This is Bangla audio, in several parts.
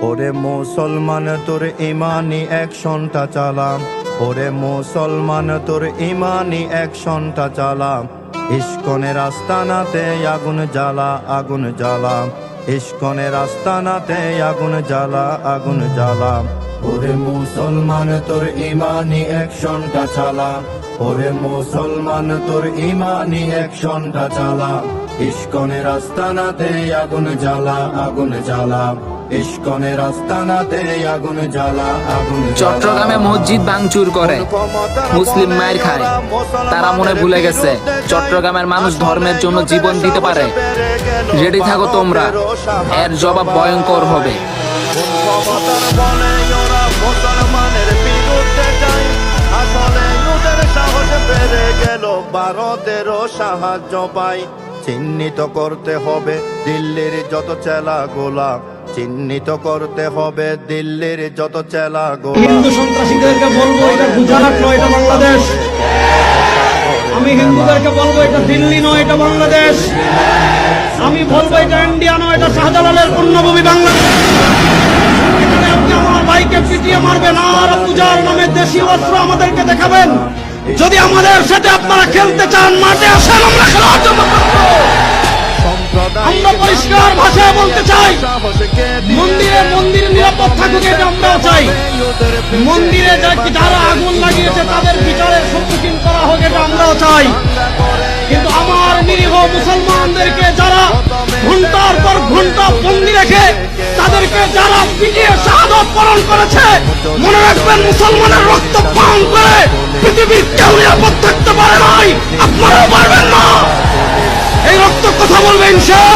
ওরে মুসলমান, তোর ইমানি অ্যাকশনটা চালাম। ওরে মুসলমান, তোর ইমানি অ্যাকশনটা চালাম। ইস্কনের আস্তানাতে আগুন জ্বালা, আগুন জ্বালাম। ইস্কনের আস্তানাতে আগুন জ্বালা, আগুন জ্বালাম। ওরে মুসলমান, তোর ইমানি অ্যাকশনটা চালাম। ওরে মুসলমান, তোর ইমানি অ্যাকশনটা চালাম। ইস্কনের আস্তানাতে আগুন জ্বালা আগুন জ্বালা ইস্কনের আস্তানাতে আগুন জ্বালা আগুন চট্টগ্রামে মসজিদ ভাঙচুর করে। মুসলিম মায়ের খায়। তারা মনে ভুলে গেছে চট্টগ্রামের মানুষ ধর্মের জন্য জীবন দিতে পারে। রেডি থাকো তোমরা এর জবাব ভয়ঙ্কর হবে। মুসলমানের বিরুদ্ধে যায়। আসলে ওদের সাহস বেড়ে গেল ভারতেরও সাহায্য পাই। চিহ্নিত করতে হবে দিল্লির যত চেলা গোলা চিহ্নিত করতে হবে দিল্লির যত চেলা গোলা। হিন্দু সন্ত্রাসীদেরকে বলব, এটা গুজরাট নয়, এটা বাংলাদেশ। আমি হিন্দুদেরকে বলব, এটা দিল্লি নয়, এটা বাংলাদেশ। আমি বলব, এটা ইন্ডিয়া নয়, এটা শাহজালালের পূর্ণভূমি বাংলাদেশ। আপনি আমার ভাইকে পিটিয়ে মারবেন, আর পূজার নামে দেশীয় অস্ত্র আমাদেরকে দেখাবেন। যদি আমাদের সাথে আপনারা খেলতে চান, মাঠে আসেন, আমরা খেলার মন্দিরে মন্দির নিরাপদ থাকুক এটা আমরাও চাই। মন্দিরে যা- যারা আগুন লাগিয়েছে তাদের বিচারের সম্মুখীন করা হোক এটা আমরাও চাই। কিন্তু আমার নিরীহ মুসলমানদেরকে যারা ঘণ্টার পর ঘণ্টা বন্দি রেখে তাদেরকে যারা পিটিয়ে শাহাদত পালন করেছে মনে রাখবেন মুসলমানের রক্ত পান করে পৃথিবীর কেউ নিরাপদ থাকতে পারে নাই। আপনারাও পারবেন না। এই রক্ত কথা বলবেন ইনশাআল্লাহ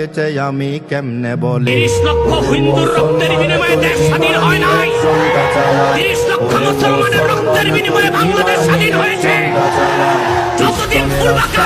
হয়েছে আমি কেমনে বলি? তিরিশ লক্ষ হিন্দুর রক্তের বিনিময়ে দেশ স্বাধীন হয় নাই। তিরিশ লক্ষ মুসলমানের রক্তের বিনিময়ে বাংলাদেশ স্বাধীন হয়েছে।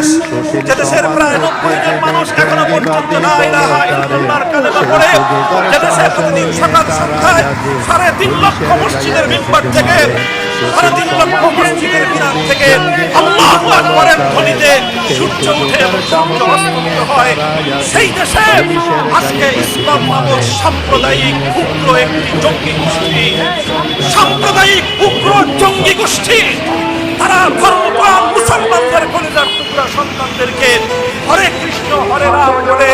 বাংলাদেশ যে দেশের প্রায় নব্বই জন মানুষ এখনও পর্যন্ত লা ইলাহা ইল্লাল্লাহর কালেমা পড়ে যে দেশে প্রতিদিন সকাল সন্ধ্যায় সাড়ে তিন লক্ষ মসজিদের মিম্বার থেকে, সাড়ে তিন লক্ষ মসজিদের মিনার থেকে আল্লাহু আকবরের ধ্বনিতে সূর্য উঠে এবং সূর্য অস্তমিত হয়। সেই দেশে আজকে ইসলাম নামক সাম্প্রদায়িক উগ্র একটি জঙ্গি গোষ্ঠী, সাম্প্রদায়িক উগ্র জঙ্গি গোষ্ঠী, তারা ধর্মপ্রাণ মুসলমানদের কলিজার টুকরা সন্তানদেরকে হরে কৃষ্ণ, হরে রাম বলে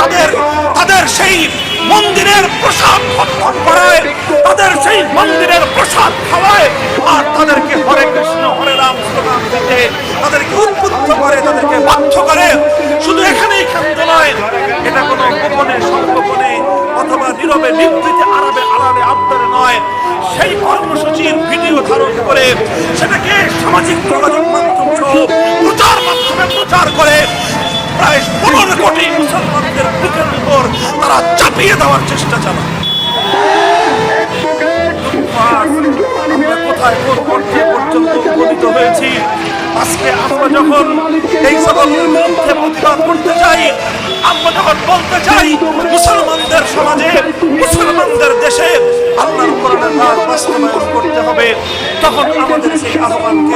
তাদের তাদের সেই মন্দিরের প্রসাদ ভক্ষণ করায়, তাদের সেই মন্দিরের প্রসাদ খাওয়ায় আর তাদেরকে হরে কৃষ্ণ, হরে রাম স্লোগান দিতে তাদেরকে উদ্বুদ্ধ করে, তাদেরকে বাধ্য করে। শুধু এখানেই ক্ষান্ত নয়, এটা কোনো গোপনে, সংগোপনে অথবা নীরবে নিবৃতে আড়াবে আড়ালে আবদারে নয়। সেই কর্মসূচির ভিডিও ধারণ করে সেটাকে সামাজিক যোগাযোগ প্রচার মাধ্যমে প্রচার করে প্রায় কোটি মুসলমানদের উপর তারা চাপিয়ে দেওয়ার চেষ্টা চালায়। কোথায় পর্যন্ত হয়েছি? আজকে আমরা যখন এই সকল বিরুদ্ধে প্রতিবাদ করতে চাই, আমরা যখন বলতে চাই মুসলমানদের সমাজে, মুসলমানদের দেশে আল্লাহর কোরআনের রাজ বাস্তবায়ন করতে হবে, তখন আমাদের সেই আহ্বানকে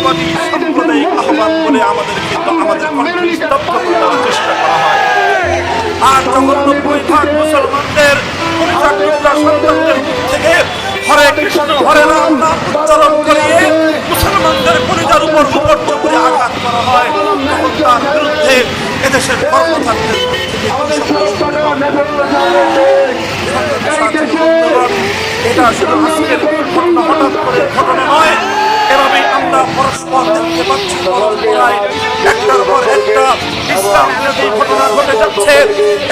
উগ্রবাদী সাম্প্রদায়িক আহ্বান বলে আমাদেরকে আমাদের কণ্ঠে স্তব্ধ করে দেওয়ার চেষ্টা করা হয়। আর যখন নব্বই ভাগ মুসলমানদের পরিবার সন্তানদের থেকে হরে কৃষ্ণ, হরে রাম, নাম উচ্চারণ করিয়ে মুসলমানদের পরিবার উপর উপর করে আঘাত করা হয়, তখন তার বিরুদ্ধে এদেশের কর্মচারীদের এটা শুধু আজকের ঘটনা, হঠাৎ করে ঘটনা নয়। এভাবেই আমরা পরস্পর দেখতে পাচ্ছি একটার পর একটা ইসলাম বিরোধী ঘটনা ঘটে যাচ্ছে।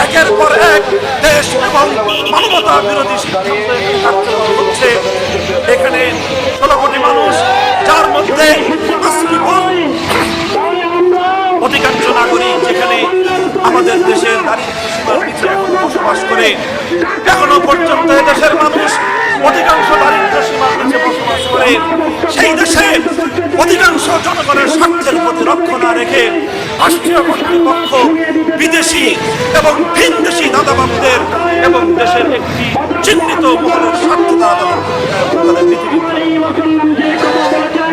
একের পর এক দেশ এবং মানবতা বিরোধী সিদ্ধান্ত হচ্ছে। এখানে ষোলো কোটি মানুষ, যার মধ্যে অধিকাংশ নাগরিক যেখানে আমাদের দেশের দারিদ্র সীমার নিচে বসবাস করে, এখনও পর্যন্ত দেশের মানুষ অধিকাংশ হয়েছে সেই দেশে অধিকাংশ জনগণের স্বার্থের প্রতি লক্ষ্য না রেখে রাষ্ট্রীয় কর্তৃপক্ষ, বিদেশি এবং ভিনদেশি দাদাবাবুদের এবং দেশের একটি চিহ্নিত মহলের স্বার্থ দ্বারা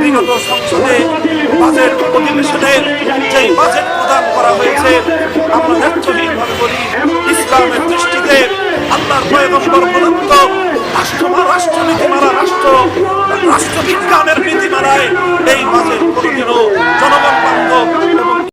বিগত সংসদে বাজেট অধিবেশনে যে বাজেট প্রদান করা হয়েছে, আমরা ন্যায্যহীনভাবে বলি ইসলামের দৃষ্টিতে আল্লাহর রাষ্ট্রমা রাষ্ট্রনীতিমালা রাষ্ট্রবিজ্ঞানের নীতিমালায় এই বাজেট কোনোদিনও জনগণ